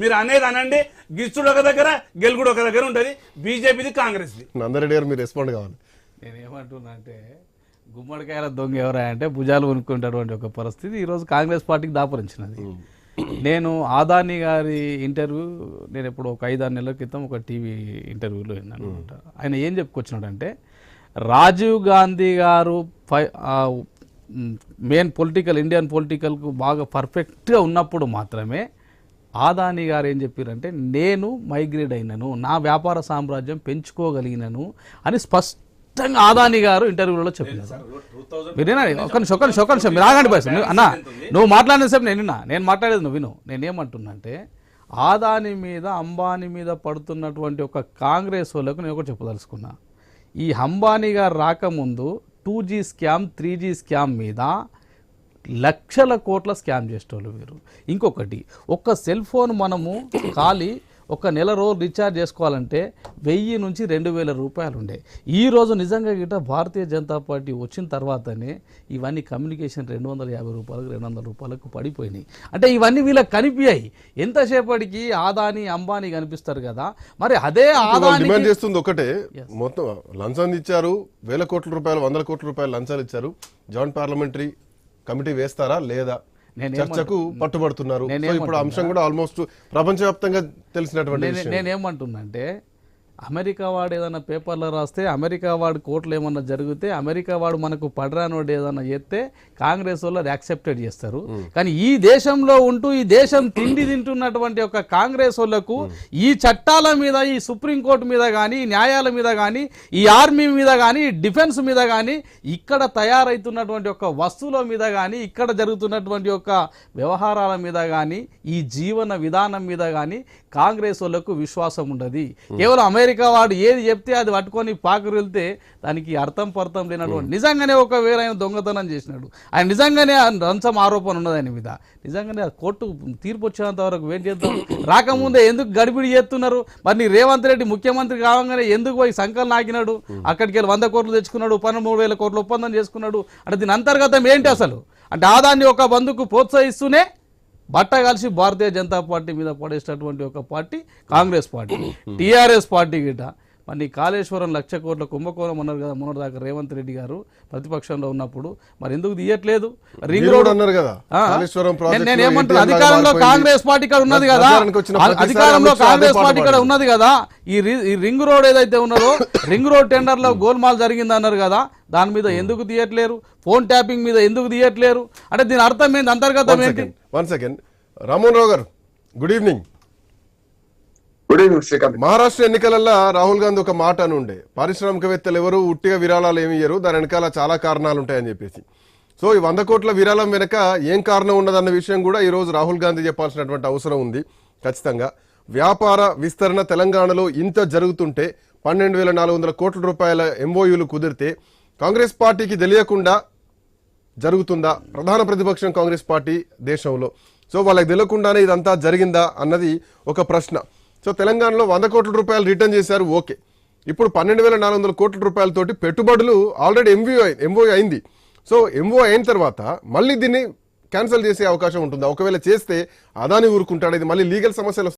మీరు అనేది అనండి గిచ్చుడు ఒక దగ్గర గెలుగుడు ఒక దగ్గర ఉంటుంది. బీజేపీది కాంగ్రెస్ది. నందరెడ్డి గారు మీరు రెస్పాండ్ కావాలి. నేనేమంటున్నా అంటే గుమ్మడికాయల దొంగ ఎవరా అంటే భుజాలు కొనుక్కుంటున్నటువంటి ఒక పరిస్థితి ఈరోజు కాంగ్రెస్ పార్టీకి దాపురించినది. నేను ఆదాని గారి ఇంటర్వ్యూ నేను ఇప్పుడు ఒక ఐదారు నెలల క్రితం ఒక టీవీ ఇంటర్వ్యూలో విన్నాను అనమాట ఆయన ఏం చెప్పుకొచ్చినాడంటే రాజీవ్ గాంధీ గారు మెయిన్ పొలిటికల్ ఇండియన్ పొలిటికల్కు బాగా పర్ఫెక్ట్గా ఉన్నప్పుడు మాత్రమే ఆదాని గారు ఏం చెప్పారంటే నేను మైగ్రేట్ అయినను నా వ్యాపార సామ్రాజ్యం పెంచుకోగలిగినను అని స్పష్టంగా ఆదాని గారు ఇంటర్వ్యూలో చెప్పినారు. మీరు వినండి ఒక నిమిషం ఒక నిమిషం ఒక నిమిషం మీరు ఆగండి అన్న నువ్వు మాట్లాడిన సేపు నేను విన్నా నేను మాట్లాడేది నువ్వు విను. నేనేమంటున్నా అంటే ఆదాని మీద అంబానీ మీద పడుతున్నటువంటి ఒక కాంగ్రెస్ వాళ్ళకు నేను ఒకటి చెప్పదలుచుకున్నా. ఈ అంబానీ గారు రాకముందు two G scam three G scam మీద లక్షల కోట్ల స్కామ్ చేసేటోళ్ళు వీరు. ఇంకొకటి ఒక్క సెల్ ఫోన్ మనము ఖాళీ ఒక నెల రోజు రీఛార్జ్ చేసుకోవాలంటే వెయ్యి నుంచి రెండు వేల రూపాయలు ఉండే. ఈ రోజు నిజంగా గిట్ట భారతీయ జనతా పార్టీ వచ్చిన తర్వాతనే ఇవన్నీ కమ్యూనికేషన్ రెండు వందల యాభై రూపాయలకు రెండు వందల రూపాయలకు పడిపోయినాయి. అంటే ఇవన్నీ వీళ్ళకి కనిపించాయి ఎంతసేపటికి ఆదాని అంబానీ కనిపిస్తారు కదా. మరి అదే ఆదాని డిమాండ్ చేస్తుంది ఒకటే. మొత్తం లంచం ఇచ్చారు వేల కోట్ల రూపాయలు వందల కోట్ల రూపాయలు లంచాలు ఇచ్చారు. జాయింట్ పార్లమెంటరీ కమిటీ వేస్తారా? లేదా? చర్చకు పట్టుబడుతున్నారు. ఇప్పుడు అంశం కూడా ఆల్మోస్ట్ ప్రపంచవ్యాప్తంగా తెలిసినటువంటి నేనేమంటున్నా అంటే అమెరికా వాడు ఏదైనా పేపర్లో రాస్తే అమెరికా వాడు కోర్టులో ఏమన్నా జరిగితే అమెరికా వాడు మనకు పడరానోడు ఏదన్నా చేస్తే కాంగ్రెస్ వాళ్ళు అది యాక్సెప్టెడ్ చేస్తారు. కానీ ఈ దేశంలో ఉంటూ ఈ దేశం తిండి తింటున్నటువంటి ఒక కాంగ్రెస్ వాళ్ళకు ఈ చట్టాల మీద ఈ సుప్రీంకోర్టు మీద కానీ న్యాయాల మీద కానీ ఈ ఆర్మీ మీద కానీ డిఫెన్స్ మీద కానీ ఇక్కడ తయారవుతున్నటువంటి ఒక వస్తువుల మీద కానీ ఇక్కడ జరుగుతున్నటువంటి ఒక వ్యవహారాల మీద కానీ ఈ జీవన విధానం మీద కానీ కాంగ్రెస్ వాళ్ళకు విశ్వాసం ఉండదు. కేవలం అమెరికా వాడు ఏది చెప్తే అది పట్టుకొని పాకురు వెళ్తే దానికి అర్థం పర్థం లేనటువంటి నిజంగానే ఒక వేరైన దొంగతనం చేసినాడు. ఆయన నిజంగానే లంచం ఆరోపణ ఉన్నది ఆయన మీద. నిజంగానే కోర్టు తీర్పు వచ్చేంత వరకు వెయిట్ చేద్దాం? రాకముందే ఎందుకు గడిబిడి చేస్తున్నారు? మరి రేవంత్ రెడ్డి ముఖ్యమంత్రి కావంగానే ఎందుకు పోయి సంకల్ నాకినాడు అక్కడికి వెళ్ళి వంద కోట్లు తెచ్చుకున్నాడు పన్నెండు వేల కోట్ల ఒప్పందం చేసుకున్నాడు. అంటే దీని అంతర్గతం ఏంటి అసలు? అంటే ఆదాన్ని ఒక బంధుకు ప్రోత్సహిస్తూనే బట్ట కలిసి భారతీయ జనతా పార్టీ మీద పడేసినటువంటి ఒక party Congress party. TRS party గిట. మరి కాళేశ్వరం లక్ష కోట్ల కుంభకోణం అన్నారు కదా మొన్నటి దాకా రేవంత్ రెడ్డి గారు ప్రతిపక్షంలో ఉన్నప్పుడు. మరి ఎందుకు తీయట్లేదు? రింగ్ రోడ్ అన్నారు కదా ఆ, కాళేశ్వరం నేను- ప్రాజెక్టు నేను ఏమంటున్నా ATM లాగా అధికారంలో. కాంగ్రెస్ పార్టీ ఇక్కడ ఉన్నది కదా. అధికారంలో కాంగ్రెస్ పార్టీ ఇక్కడ. ఉన్నది కదా. ఈ రింగ్ రోడ్ ఏదైతే ఉన్నదో రింగ్ రోడ్ టెండర్లో గోల్మాల్ జరిగింది అన్నారు కదా. దాని మీద ఎందుకు తీయట్లేరు? ఫోన్ ట్యాపింగ్ మీద ఎందుకు తీయట్లేరు? అంటే దీని అర్థం ఏంటి అంతర్గతం ఏంటి? వన్ సెకండ్ రామ్మోహన్ రావు గారు good evening good evening Srikanth Maharashtra ఎన్నికలలో రాహుల్ గాంధీ ఒక మాట అని ఉండే పారిశ్రామికవేత్తలు ఎవరు ఉట్టిగా విరాళాలు ఏమి ఇయ్యరు. దాని వెనకాల చాలా కారణాలు ఉంటాయని చెప్పేసి. సో ఈ వంద కోట్ల విరాళం వెనక ఏం కారణం ఉన్నదన్న విషయం కూడా ఈ రోజు రాహుల్ గాంధీ చెప్పాల్సినటువంటి అవసరం ఉంది ఖచ్చితంగా. వ్యాపార విస్తరణ తెలంగాణలో ఇంత జరుగుతుంటే పన్నెండు వేల నాలుగు వందల కోట్ల రూపాయల ఎంఓయూలు కుదిరితే కాంగ్రెస్ పార్టీకి తెలియకుండా జరుగుతుందా? ప్రధాన ప్రతిపక్షం కాంగ్రెస్ పార్టీ దేశంలో. సో వాళ్ళకి తెలియకుండానే ఇదంతా జరిగిందా అన్నది ఒక ప్రశ్న. సో తెలంగాణలో వంద కోట్ల రూపాయలు రిటర్న్ చేశారు ఓకే. ఇప్పుడు పన్నెండు వేల నాలుగు వందల కోట్ల రూపాయలతోటి పెట్టుబడులు ఆల్రెడీ ఎంవీ ఎంఓ అయింది. సో ఎంఓ అయిన తర్వాత మళ్ళీ దీన్ని క్యాన్సిల్ చేసే అవకాశం ఉంటుందా? ఒకవేళ చేస్తే అదాని ఊరుకుంటాడు ఇది మళ్ళీ లీగల్ సమస్యలు